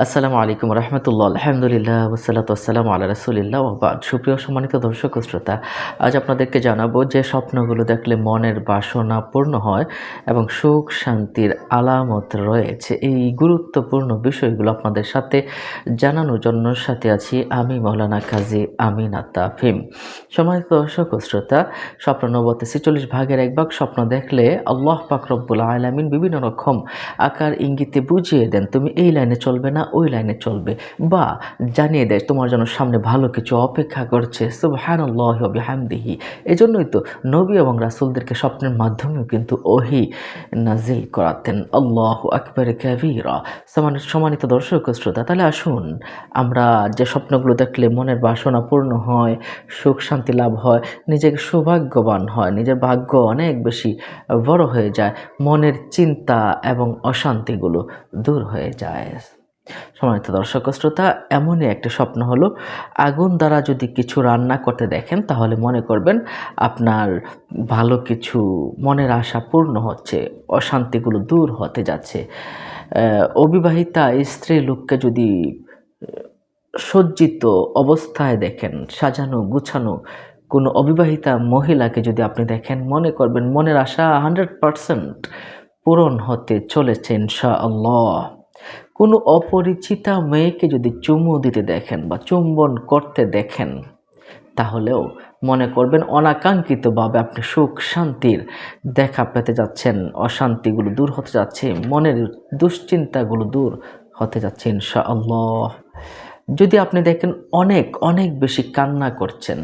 আসসালামু আলাইকুম রহমতুল্লাহ, আলহামদুলিল্লাহ ওসালাত আসসালামু আল্লাহ রসুলিল্লাহ ওবাদ সুপ্রিয় সম্মানিত দর্শক শ্রোতা, আজ আপনাদেরকে জানাব যে স্বপ্নগুলো দেখলে মনের বাসনা পূর্ণ হয় এবং সুখ শান্তির আলামত রয়েছে। এই গুরুত্বপূর্ণ বিষয়গুলো আপনাদের সাথে জানানোর জন্য সাথে আছি আমি মৌলানা কাজী আমিন আত্তাফিম সম্মানিত দর্শক শ্রোতা, স্বপ্ন নবতে ছেচল্লিশ ভাগের এক ভাগ স্বপ্ন দেখলে আল্লাহ পাক আলামিন বিভিন্ন রকম আকার, ইঙ্গিতে বুঝিয়ে দেন, তুমি এই লাইনে চলবে না ওই লাইনে চলবে। বা জানিয়ে দেয়, তোমার জন্য সামনে ভালো কিছু অপেক্ষা করছে। সুবহানাল্লাহ এই জন্যই তো নবী এবং রাসুলদেরকে স্বপ্নের মাধ্যমেও কিন্তু ওহি নাজিল করাতেন। আল্লাহ আকবর কাবীরা। সমান- সম্মানিত দর্শক শ্রোতা, তাহলে আসুন আমরা যে স্বপ্নগুলো দেখলে মনের বাসনা পূর্ণ হয়, সুখ শান্তি লাভ হয়, নিজেকে সৌভাগ্যবান হয়, নিজের ভাগ্য অনেক বেশি বড় হয়ে যায়, মনের চিন্তা এবং অশান্তিগুলো দূর হয়ে যায়। সম্মানিত দর্শক শ্রোতা, এমনই একটা স্বপ্ন হলো, আগুন দ্বারা যদি কিছু রান্না করতে দেখেন, তাহলে মনে করবেন আপনার ভালো কিছু মনের আশা পূর্ণ হচ্ছে, অশান্তিগুলো দূর হতে যাচ্ছে। অবিবাহিতা স্ত্রী লোককে যদি সজ্জিত অবস্থায় দেখেন, সাজানো, গুছানো, কোনো অবিবাহিতা মহিলাকে যদি আপনি দেখেন, মনে করবেন মনের আশা হান্ড্রেড পারসেন্ট পূরণ হতে চলেছে ইনশা আল্লাহ কোনো অপরিচিতা মেয়েকে যদি চুমু দিতে দেখেন বা চুম্বন করতে দেখেন, তাহলেও মনে করবেন অনাকাঙ্ক্ষিতভাবে আপনি সুখ শান্তির দেখা পেতে যাচ্ছেন, অশান্তিগুলো দূর হতে যাচ্ছে, মনের দুশ্চিন্তাগুলো দূর হতে যাচ্ছে ইনশা আল্লাহ যদি আপনি দেখেন অনেক অনেক বেশি কান্না করছেন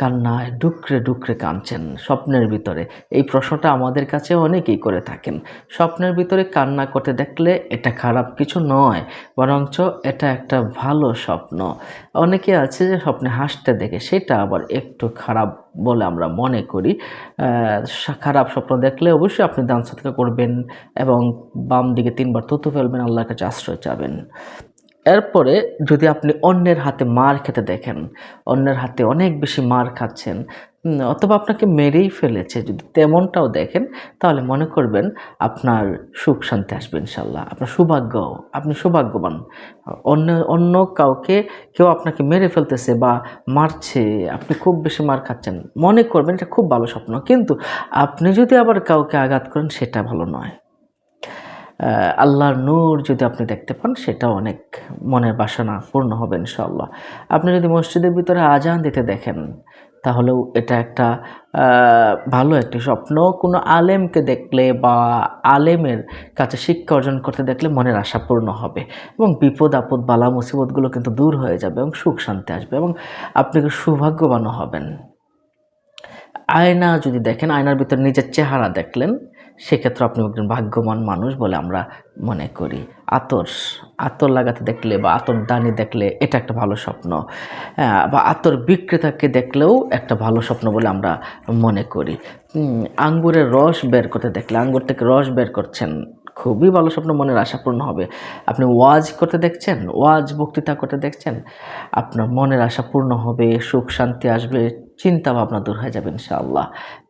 কান্নায় ডুকরে ডুকরে কাঁদছেন স্বপ্নের ভিতরে। এই প্রশ্নটা আমাদের কাছে অনেকেই করে থাকেন। স্বপ্নের ভিতরে কান্না করতে দেখলে এটা খারাপ কিছু নয়, বরঞ্চ এটা একটা ভালো স্বপ্ন। অনেকে আছে যে স্বপ্নে হাসতে দেখে সেটা আবার একটু খারাপ বলে আমরা মনে করি। খারাপ স্বপ্ন দেখলে অবশ্যই আপনি দান সৎকার করবেন এবং বাম দিকে তিনবার তুতু ফেলবেন, আল্লাহর কাছে আশ্রয় চাবেন। এরপরে যদি আপনি অন্যের হাতে মার খেতে দেখেন, অন্যের হাতে অনেক বেশি মার খাচ্ছেন অথবা আপনাকে মেরেই ফেলেছে, যদি তেমনটাও দেখেন, তাহলে মনে করবেন আপনার সুখ শান্তি আসবে ইনশাল্লাহ। আপনার সৌভাগ্য, আপনি সৌভাগ্যবান। অন্য অন্য কাউকে কেউ আপনাকে মেরে ফেলতেছে বা মারছে, আপনি খুব বেশি মার খাচ্ছেন, মনে করবেন এটা খুব ভালো স্বপ্ন। কিন্তু আপনি যদি আবার কাউকে আঘাত করেন, সেটা ভালো নয়। আল্লাহর নূর যদি আপনি দেখতে পান, সেটা অনেক মনের বাসনা পূর্ণ হবে ইনশাআল্লাহ। আপনি যদি মসজিদের ভিতরে আজান দিতে দেখেন, তাহলেও এটা একটা ভালো একটি স্বপ্ন। কোনো আলেমকে দেখলে বা আলেমের কাছে শিক্ষা অর্জন করতে দেখলে মনের আশা পূর্ণ হবে এবং বিপদ, আপদ, বালা, মুসিবতগুলো কিন্তু দূর হয়ে যাবে এবং সুখ, শান্তি আসবে এবং আপনি সৌভাগ্যবানও হবেন। আয়না যদি দেখেন, আয়নার ভিতরে নিজের চেহারা দেখলেন সেক্ষেত্রে আপনি একজন ভাগ্যবান মানুষ বলে আমরা মনে করি। আতর আতর লাগাতে দেখলে বা আতর দানি দেখলে এটা একটা ভালো স্বপ্ন। বা আতর বিক্রেতাকে দেখলেও একটা ভালো স্বপ্ন বলে আমরা মনে করি। আঙ্গুরের রস বের করতে দেখলে, আঙ্গুর থেকে রস বের করছেন, খুবই ভালো স্বপ্ন, মনের আশাপূর্ণ হবে। আপনি ওয়াজ করতে দেখছেন, ওয়াজ বক্তৃতা করতে দেখছেন, আপনার মনের আশা পূর্ণ হবে, সুখ শান্তি আসবে চিন্তা ভাবনা দূর হয়ে যাবে ইনশাআল্লাহ।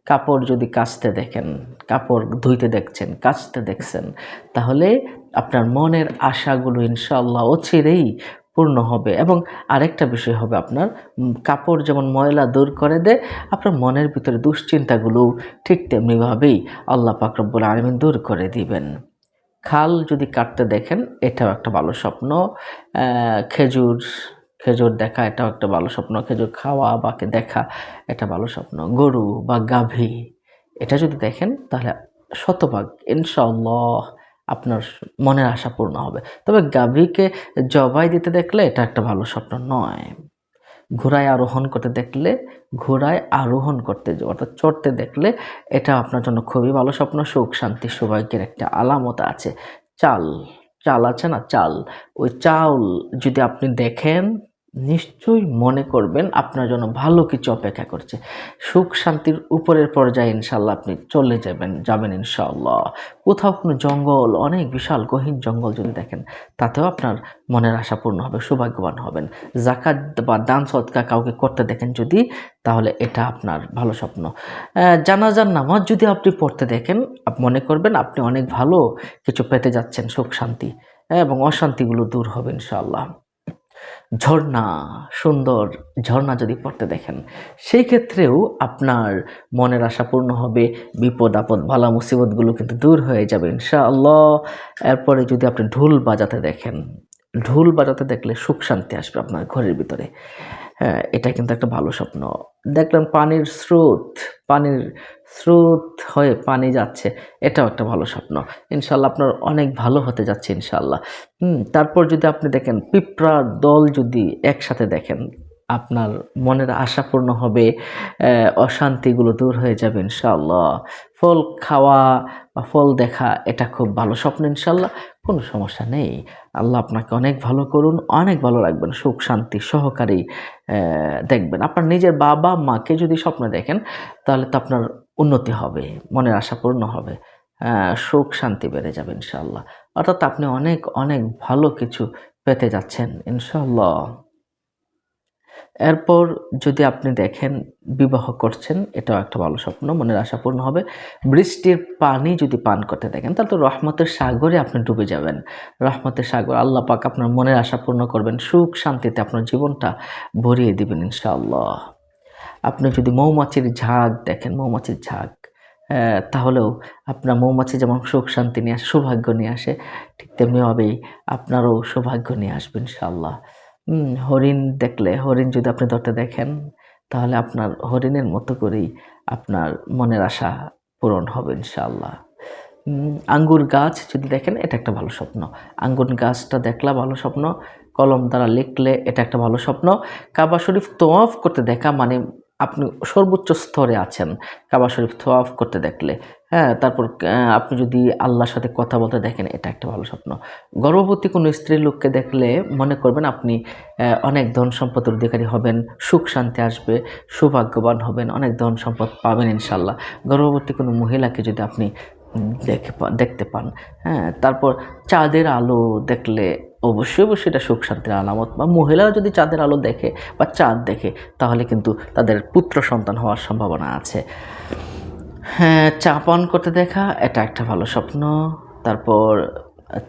কাপড় যদি কাচতে দেখেন, কাপড় ধুইতে দেখছেন, কাচতে দেখছেন, তাহলে আপনার মনের আশাগুলো ইনশাআল্লাহ অচিরেই পূর্ণ হবে এবং আরেকটা বিষয় হবে আপনার কাপড় যেমন ময়লা দূর করে দেয়, আপনার মনের ভিতরে দুশ্চিন্তাগুলো ঠিক তেমনিভাবেই আল্লাহ পাক রব্বুল আলমিন দূর করে দিবেন। খাল যদি কাটতে দেখেন, এটাও একটা ভালো স্বপ্ন। খেজুর খেজুর দেখা, এটাও একটা ভালো স্বপ্ন। খেজুর খাওয়া বা দেখা, এটা ভালো স্বপ্ন। গরু বা গাভী, এটা যদি দেখেন তাহলে শতভাগ ইনশাআল্লাহ আপনার মনের আশা পূর্ণ হবে। তবে গাভীকে জবাই দিতে দেখলে এটা একটা ভালো স্বপ্ন নয়। ঘোড়ায় আরোহণ করতে দেখলে, ঘোড়ায় আরোহণ করতে অর্থাৎ চড়তে দেখলে এটা আপনার জন্য খুবই ভালো স্বপ্ন। সুখ, শান্তি, সৌভাগ্যের একটা আলামত আছে। চাল চাল আছে না? চাল। ওই চাল যদি আপনি দেখেন নিশ্চয়ই মনে করবেন আপনার জন্য ভালো কিছু অপেক্ষা করছে। সুখ শান্তির উপরের পর্যায়ে ইনশাল্লাহ আপনি চলে যাবেন যাবেন ইনশাল্লাহ কোথাও কোনো জঙ্গল, অনেক বিশাল গহীন জঙ্গল যদি দেখেন, তাতেও আপনার মনের আশা পূর্ণ হবে, সৌভাগ্যবান হবেন। জাকাত বা দান সৎকা কাউকে করতে দেখেন যদি, তাহলে এটা আপনার ভালো স্বপ্ন। জানাজার নামাজ যদি আপনি পড়তে দেখেন মনে করবেন আপনি অনেক ভালো কিছু পেতে যাচ্ছেন, সুখ শান্তি এবং অশান্তিগুলো দূর হবে ইনশাআল্লাহ। ঝর্ণা, সুন্দর ঝর্ণা যদি পড়তে দেখেন, সেই ক্ষেত্রেও আপনার মনের আশা পূর্ণ হবে, বিপদ, আপদ ভালা মুসিবতগুলো কিন্তু দূর হয়ে যাবে, ইনশাআল্লাহ। এরপরে যদি আপনি ঢোল বাজাতে দেখেন, ঢোল বাজাতে দেখলে সুখ শান্তি আসবে আপনার ঘরের ভিতরে। হ্যাঁ এটা কিন্তু একটা ভালো স্বপ্ন। দেখলাম পানির স্রোত পানির স্রোত হয়ে পানি যাচ্ছে, এটাও একটা ভালো স্বপ্ন। ইনশাল্লাহ আপনার অনেক ভালো হতে যাচ্ছে ইনশাল্লাহ। হুম, তারপর যদি আপনি দেখেন পিঁপড়ার দল যদি একসাথে দেখেন, আপনার মনের আশা পূর্ণ হবে অশান্তিগুলো দূর হয়ে যাবে ইনশাল্লাহ। ফল খাওয়া বা ফল দেখা, এটা খুব ভালো স্বপ্ন ইনশাল্লাহ, কোনো সমস্যা নেই। আল্লাহ আপনাকে অনেক ভালো করুন, অনেক ভালো রাখবেন, সুখ, শান্তি সহকারেই দেখবেন। আপনার নিজের বাবা, মাকে যদি স্বপ্ন দেখেন, তাহলে তো আপনার উন্নতি হবে, মনের আশা পূর্ণ হবে। সুখ, শান্তি বেড়ে যাবে ইনশাল্লাহ অর্থাৎ আপনি অনেক অনেক ভালো কিছু পেতে যাচ্ছেন ইনশাল্লাহ এরপর যদি আপনি দেখেন বিবাহ করছেন, এটাও একটা ভালো স্বপ্ন, মনের আশা পূর্ণ হবে। বৃষ্টির পানি যদি পান করতে দেখেন, তাহলে তো রহমতের সাগরে আপনি ডুবে যাবেন। রহমতের সাগর আল্লাহ পাক আপনার মনের আশা পূর্ণ করবেন, সুখ শান্তিতে আপনার জীবনটা ভরিয়ে দিবেন ইনশাআল্লাহ। আপনি যদি মৌমাছির ঝাঁক দেখেন, মৌমাছির ঝাঁক তাহলেও আপনার মৌমাছি যেমন সুখ শান্তি নিয়ে আসে, সৌভাগ্য নিয়ে আসে, ঠিক তেমনিভাবেই আপনারও সৌভাগ্য নিয়ে আসবে ইনশাআল্লাহ। হরিণ দেখলে, হরিণ যদি আপনি ধরতে দেখেন, তাহলে আপনার হরিণের মতো করেই আপনার মনের আশা পূরণ হবে ইনশাআল্লাহ। আঙ্গুর গাছ যদি দেখেন, এটা একটা ভালো স্বপ্ন। আঙ্গুর গাছটা দেখলা ভালো স্বপ্ন, কলম দ্বারা লিখলে এটা একটা ভালো স্বপ্ন। কাবা শরীফ তোয়াফ করতে দেখা মানে আপনি সর্বোচ্চ স্তরে আছেন। কাবা শরীফ তোয়াফ করতে দেখলে। হ্যাঁ তারপর আপনি যদি আল্লাহর সাথে কথা বলতে দেখেন, এটা একটা ভালো স্বপ্ন। গর্ভবতী কোনো স্ত্রী লোককে দেখলে মনে করবেন আপনি অনেক ধন সম্পদের অধিকারী হবেন, সুখ শান্তি আসবে, সৌভাগ্যবান হবেন, অনেক ধন সম্পদ পাবেন ইনশাল্লাহ। গর্ভবতী কোনো মহিলাকে যদি আপনি দেখে দেখতে পান হ্যাঁ তারপর চাঁদের আলো দেখলে অবশ্যই অবশ্যই এটা সুখ শান্তির আলামত। বা মহিলারা যদি চাঁদের আলো দেখে বা চাঁদ দেখে, তাহলে কিন্তু তাদের পুত্র সন্তান হওয়ার সম্ভাবনা আছে। হ্যাঁ চা পান করতে দেখা, এটা একটা ভালো স্বপ্ন। তারপর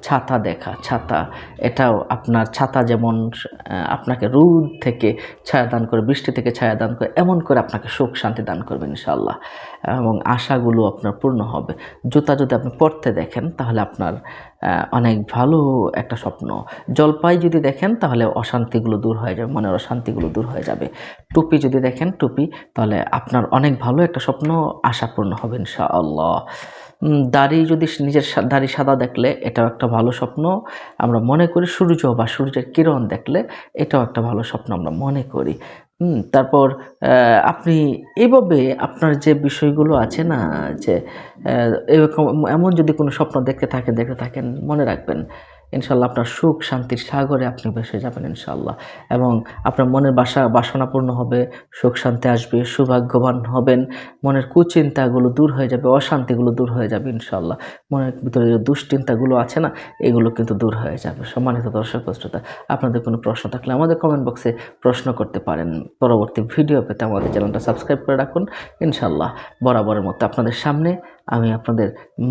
ছাতা দেখা, ছাতা। এটাও আপনার ছাতা যেমন আপনাকে রোদ থেকে ছায়া দান করে, বৃষ্টি থেকে ছায়া দান করে, এমন করে আপনাকে সুখ শান্তি দান করবে ইনশাল্লাহ এবং আশাগুলো আপনার পূর্ণ হবে। জুতা যদি আপনি পরতে দেখেন, তাহলে আপনার অনেক ভালো একটা স্বপ্ন। জলপাই যদি দেখেন, তাহলে অশান্তিগুলো দূর হয়ে যাবে, মনের অশান্তিগুলো দূর হয়ে যাবে। টুপি যদি দেখেন, টুপি, তাহলে আপনার অনেক ভালো একটা স্বপ্ন আশাপূর্ণ হবে ইনশাআল্লাহ। দাড়ি যদি নিজের দাড়ি সাদা দেখলে এটাও একটা ভালো স্বপ্ন। আমরা মনে করি সূর্য বা সূর্যের কিরণ দেখলে এটাও একটা ভালো স্বপ্ন আমরা মনে করি। তারপর আপনি এভাবে আপনার যে বিষয়গুলো আছে না, যে এরকম, এমন যদি কোনো স্বপ্ন দেখতে থাকে দেখতে থাকেন, মনে রাখবেন। ইনশাল্লাহ আপনার সুখ, শান্তির সাগরে আপনি ভেসে যাবেন ইনশাল্লাহ। এবং আপনার মনের বাসা, বাসনাপূর্ণ হবে, সুখ, শান্তি আসবে, সৌভাগ্যবান হবেন। মনের কুচিন্তাগুলো দূর হয়ে যাবে, অশান্তিগুলো দূর হয়ে যাবে ইনশাল্লাহ। মনের ভিতরে যে দুশ্চিন্তাগুলো আছে না, এগুলো কিন্তু দূর হয়ে যাবে। সম্মানিত দর্শক, শ্রোতা, আপনাদের কোনো প্রশ্ন থাকলে আমাদের কমেন্ট বক্সে প্রশ্ন করতে পারেন। পরবর্তী ভিডিও পেতে আমাদের চ্যানেলটা সাবস্ক্রাইব করে রাখুন ইনশাল্লাহ। বরাবরের মতো আপনাদের সামনে আমি আপনাদের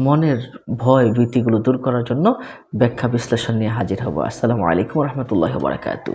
মনের ভয় ভীতিগুলো দূর করার জন্য ব্যাখ্যা বিশ্লেষণ নিয়ে হাজির হব। আসসালামু আলাইকুম রহমতুল্লাহ বারাকাতু